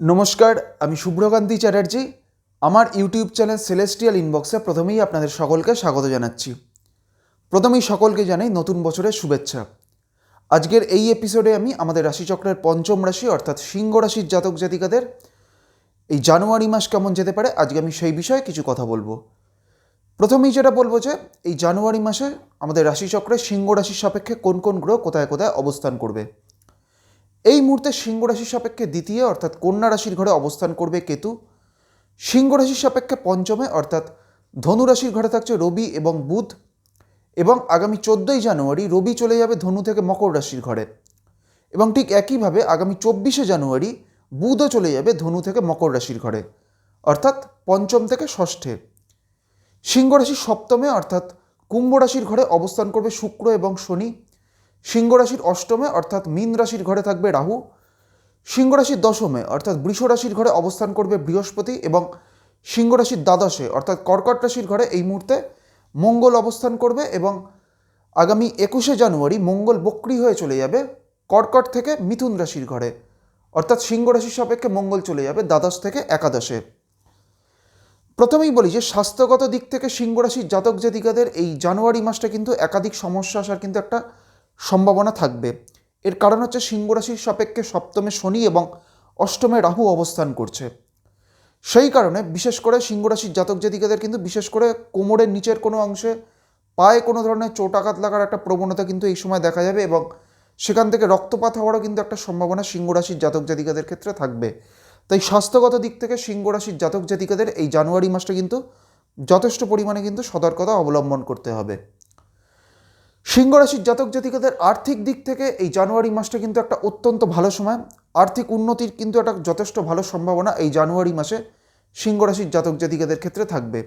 নমস্কার, আমি শুভ্রকান্তি চ্যাটার্জি। আমার ইউটিউব চ্যানেল সেলেস্টিয়াল ইনবক্সে প্রথমেই আপনাদের সকলকে স্বাগত জানাচ্ছি। প্রথমেই সকলকে জানাই নতুন বছরের শুভেচ্ছা। আজকের এই এপিসোডে আমি আমাদের রাশিচক্রের পঞ্চম রাশি, অর্থাৎ সিংহ রাশির জাতক জাতিকাদের, এই জানুয়ারি মাস কেমন যেতে পারে, আজকে আমি সেই বিষয়ে কিছু কথা বলব। প্রথমেই যেটা বলব যে, এই জানুয়ারি মাসে আমাদের রাশিচক্রে সিংহ রাশির সাপেক্ষে কোন কোন গ্রহ কোথায় কোথায় অবস্থান করবে? এই মুহূর্তে সিংহ রাশির সাপেক্ষে দ্বিতীয়, অর্থাৎ কন্যা রাশির ঘরে অবস্থান করবে কেতু। সিংহ রাশির সাপেক্ষে পঞ্চমে, অর্থাৎ ধনু রাশির ঘরে থাকছে রবি এবং বুধ। এবং আগামী চোদ্দোই জানুয়ারি রবি চলে যাবে ধনু থেকে মকর রাশির ঘরে। এবং ঠিক একইভাবে আগামী চব্বিশে জানুয়ারি বুধও চলে যাবে ধনু থেকে মকর রাশির ঘরে, অর্থাৎ পঞ্চম থেকে ষষ্ঠে। সিংহ রাশির সপ্তমে, অর্থাৎ কুম্ভ রাশির ঘরে অবস্থান করবে শুক্র এবং শনি। সিংহ রাশির অষ্টমে, অর্থাৎ মীন রাশির ঘরে থাকবে রাহু। সিংহ রাশির দশমে, অর্থাৎ বৃষ রাশির ঘরে অবস্থান করবে বৃহস্পতি এবং সিংহ রাশির দ্বাদশে, অর্থাৎ কর্কট রাশির ঘরে এই মুহূর্তে মঙ্গল অবস্থান করবে এবং আগামী একুশে জানুয়ারি মঙ্গল বক্রি হয়ে চলে যাবে কর্কট থেকে মিথুন রাশির ঘরে। অর্থাৎ সিংহ রাশির সাপেক্ষে মঙ্গল চলে যাবে দ্বাদশ থেকে একাদশে। প্রথমেই বলি যে স্বাস্থ্যগত দিক থেকে সিংহ রাশির জাতক জাতিকাদের এই জানুয়ারি মাসটা কিন্তু একাধিক সমস্যা আসার কিন্তু একটা সম্ভাবনা থাকবে। এর কারণ হচ্ছে সিংহ রাশির সাপেক্ষে সপ্তমে শনি এবং অষ্টমে রাহু অবস্থান করছে। সেই কারণে বিশেষ করে সিংহ রাশির জাতক জাতিকাদের কিন্তু বিশেষ করে কোমরের নিচের কোনো অংশে পায়ে কোনো ধরনের চোট আঘাত লাগার একটা প্রবণতা কিন্তু এই সময় দেখা যাবে এবং সেখান থেকে রক্তপাত হওয়ারও কিন্তু একটা সম্ভাবনা সিংহ রাশির জাতক জাতিকাদের ক্ষেত্রে থাকবে। তাই স্বাস্থ্যগত দিক থেকে সিংহ রাশির জাতক জাতিকাদের এই জানুয়ারি মাসটা কিন্তু যথেষ্ট পরিমাণে কিন্তু সতর্কতা অবলম্বন করতে হবে। সিংহ রাশির জাতক জাতিকাদের আর্থিক দিক থেকে এই জানুয়ারি মাসটা কিন্তু একটা অত্যন্ত ভালো সময়। আর্থিক উন্নতির কিন্তু একটা যথেষ্ট ভালো সম্ভাবনা এই জানুয়ারি মাসে সিংহ রাশির জাতক জাতিকাদের ক্ষেত্রে থাকবে।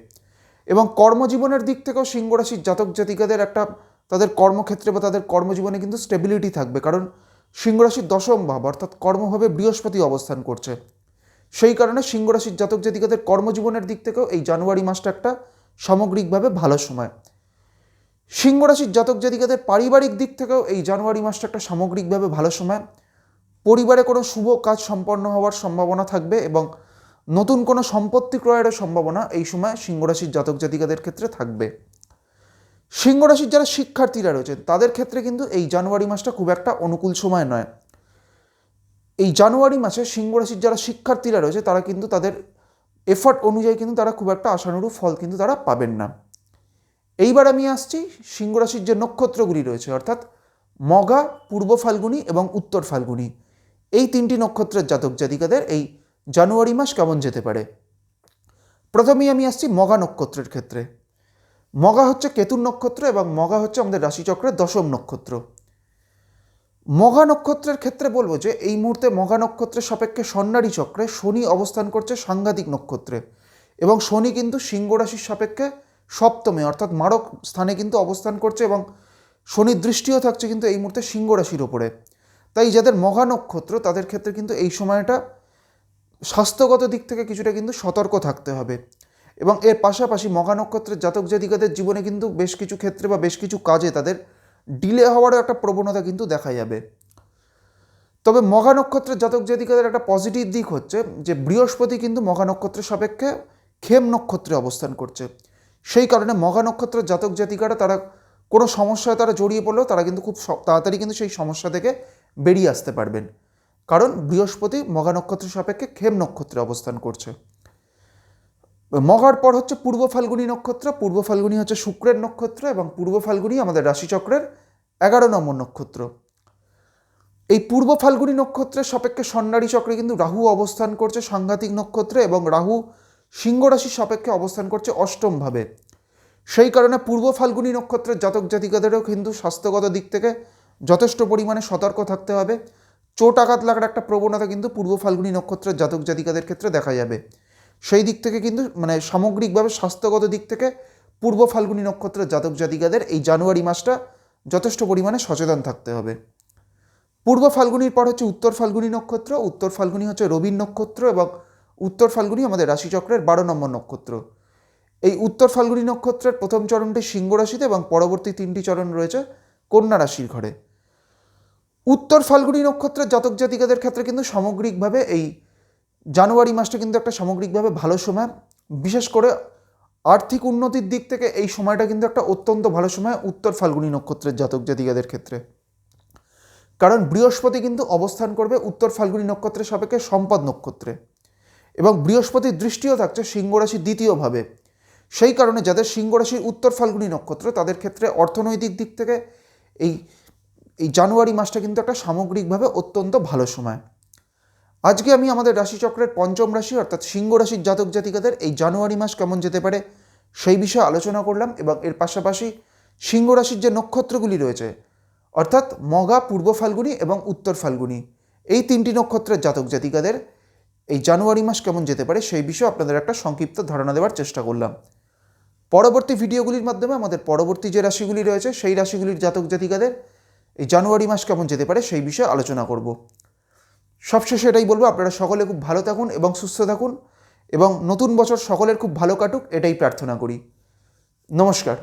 এবং কর্মজীবনের দিক থেকেও সিংহ রাশির জাতক জাতিকাদের একটা তাদের কর্মক্ষেত্রে বা তাদের কর্মজীবনে কিন্তু স্টেবিলিটি থাকবে। কারণ সিংহ রাশির দশম ভাব অর্থাৎ কর্মভাবে বৃহস্পতি অবস্থান করছে। সেই কারণে সিংহ রাশির জাতক জাতিকাদের কর্মজীবনের দিক থেকেও এই জানুয়ারি মাসটা একটা সামগ্রিকভাবে ভালো সময়। সিংহ রাশির জাতক জাতিকাদের পারিবারিক দিক থেকেও এই জানুয়ারি মাসটা একটা সামগ্রিকভাবে ভালো সময়। পরিবারে কোনো শুভ কাজ সম্পন্ন হওয়ার সম্ভাবনা থাকবে এবং নতুন কোনো সম্পত্তি ক্রয়েরও সম্ভাবনা এই সময় সিংহ রাশির জাতক জাতিকাদের ক্ষেত্রে থাকবে। সিংহ রাশির যারা শিক্ষার্থীরা রয়েছেন, তাদের ক্ষেত্রে কিন্তু এই জানুয়ারি মাসটা খুব একটা অনুকূল সময় নয়। এই জানুয়ারি মাসে সিংহ রাশির যারা শিক্ষার্থীরা রয়েছে, তারা কিন্তু তাদের এফার্ট অনুযায়ী কিন্তু তারা খুব একটা আশানুরূপ ফল কিন্তু তারা পাবেন না। এইবার আমি আসছি সিংহ রাশির যে নক্ষত্রগুলি রয়েছে, অর্থাৎ মগা, পূর্ব ফাল্গুনি এবং উত্তর ফাল্গুনি। এই তিনটি নক্ষত্রের জাতক জাতিকাদের এই জানুয়ারি মাস কেমন যেতে পারে? প্রথমেই আমি আসছি মগা নক্ষত্রের ক্ষেত্রে। মগা হচ্ছে কেতুর নক্ষত্র এবং মগা হচ্ছে আমাদের রাশিচক্রের দশম নক্ষত্র। মঘা নক্ষত্রের ক্ষেত্রে বলব যে এই মুহূর্তে মঘা নক্ষত্রের সাপেক্ষে সন্ন্যারী চক্রে শনি অবস্থান করছে সাংঘাতিক নক্ষত্রে এবং শনি কিন্তু সিংহ রাশির সাপেক্ষে সপ্তমে, অর্থাৎ মারক স্থানে কিন্তু অবস্থান করছে এবং শনির দৃষ্টিও থাকছে কিন্তু এই মুহূর্তে সিংহ রাশির ওপরে। তাই যাদের মহা নক্ষত্র তাদের ক্ষেত্রে কিন্তু এই সময়টা স্বাস্থ্যগত দিক থেকে কিছুটা কিন্তু সতর্ক থাকতে হবে। এবং এর পাশাপাশি মহা নক্ষত্রের জাতক জাতিকাদের জীবনে কিন্তু বেশ কিছু ক্ষেত্রে বা বেশ কিছু কাজে তাদের ডিলে হওয়ারও একটা প্রবণতা কিন্তু দেখা যাবে। তবে মঘা নক্ষত্রের জাতক জাতিকাদের একটা পজিটিভ দিক হচ্ছে যে বৃহস্পতি কিন্তু মঘা নক্ষত্রের সাপেক্ষে খেম নক্ষত্রে অবস্থান করছে। সেই কারণে মঘা নক্ষত্রের জাতক জাতিকারা, তারা কোনো সমস্যায় তারা জড়িয়ে পড়লেও তারা কিন্তু খুব তাড়াতাড়ি কিন্তু সেই সমস্যা থেকে বেরিয়ে আসতে পারবেন। কারণ বৃহস্পতি মঘা নক্ষত্রের সাপেক্ষে খেম নক্ষত্রে অবস্থান করছে। মঘার পর হচ্ছে পূর্ব ফাল্গুনী নক্ষত্র, পূর্ব ফাল্গুনী হচ্ছে শুক্রের নক্ষত্র এবং পূর্ব ফাল্গুনী আমাদের রাশিচক্রের এগারো নম্বর নক্ষত্র। এই পূর্ব ফাল্গুনী নক্ষত্রের সাপেক্ষে সন্ন্যারী চক্রে কিন্তু রাহু অবস্থান করছে সাংঘাতিক নক্ষত্রে এবং রাহু সিংহ রাশির সাপেক্ষে অবস্থান করছে অষ্টমভাবে। সেই কারণে পূর্ব ফাল্গুনী নক্ষত্রের জাতক জাতিকাদেরও কিন্তু স্বাস্থ্যগত দিক থেকে যথেষ্ট পরিমাণে সতর্ক থাকতে হবে। চোট আঘাত লাগার একটা প্রবণতা কিন্তু পূর্ব ফাল্গুনী নক্ষত্রের জাতক জাতিকাদের ক্ষেত্রে দেখা যাবে। সেই দিক থেকে কিন্তু মানে সামগ্রিকভাবে স্বাস্থ্যগত দিক থেকে পূর্ব ফাল্গুনী নক্ষত্রের জাতক জাতিকাদের এই জানুয়ারি মাসটা যথেষ্ট পরিমাণে সচেতন থাকতে হবে। পূর্ব ফাল্গুনির পর হচ্ছে উত্তর ফাল্গুনী নক্ষত্র, উত্তর ফাল্গুনি হচ্ছে রবির নক্ষত্র এবং উত্তর ফাল্গুনি আমাদের রাশিচক্রের বারো নম্বর নক্ষত্র। এই উত্তর ফাল্গুনি নক্ষত্রের প্রথম চরণটি সিংহ রাশিতে এবং পরবর্তী তিনটি চরণ রয়েছে কন্যা রাশির ঘরে। উত্তর ফাল্গুনি নক্ষত্রের জাতক জাতিকাদের ক্ষেত্রে কিন্তু সামগ্রিকভাবে এই জানুয়ারি মাসটা কিন্তু একটা সামগ্রিকভাবে ভালো সময়। বিশেষ করে আর্থিক উন্নতির দিক থেকে এই সময়টা কিন্তু একটা অত্যন্ত ভালো সময় উত্তর ফাল্গুনি নক্ষত্রের জাতক জাতিকাদের ক্ষেত্রে। কারণ বৃহস্পতি কিন্তু অবস্থান করবে উত্তর ফাল্গুনি নক্ষত্রের সাপেক্ষে সম্পদ নক্ষত্রে। এবং বৃহস্পতির দৃষ্টিও থাকছে সিংহ রাশির দ্বিতীয়ভাবে। সেই কারণে যাদের সিংহ রাশির উত্তর ফাল্গুনি নক্ষত্র, তাদের ক্ষেত্রে অর্থনৈতিক দিক থেকে এই এই জানুয়ারি মাসটা কিন্তু একটা সামগ্রিকভাবে অত্যন্ত ভালো সময়। আজকে আমি আমাদের রাশিচক্রের পঞ্চম রাশি, অর্থাৎ সিংহ রাশির জাতক জাতিকাদের এই জানুয়ারি মাস কেমন যেতে পারে সেই বিষয়ে আলোচনা করলাম এবং এর পাশাপাশি সিংহ রাশির যে নক্ষত্রগুলি রয়েছে, অর্থাৎ মগা, পূর্ব ফাল্গুনী এবং উত্তর ফাল্গুনী, এই তিনটি নক্ষত্রের জাতক জাতিকাদের এই জানুয়ারি মাস কেমন যেতে পারে সেই বিষয়ে আপনাদের একটা সংক্ষিপ্ত ধারণা দেওয়ার চেষ্টা করলাম। পরবর্তী ভিডিওগুলির মাধ্যমে আমাদের পরবর্তী যে রাশিগুলি রয়েছে, সেই রাশিগুলির জাতক জাতিকাদের এই জানুয়ারি মাস কেমন যেতে পারে সেই বিষয়ে আলোচনা করব। সবশেষে এটাই বলব, আপনারা সকলে খুব ভালো থাকুন এবং সুস্থ থাকুন এবং নতুন বছর সকলের খুব ভালো কাটুক, এটাই প্রার্থনা করি। নমস্কার।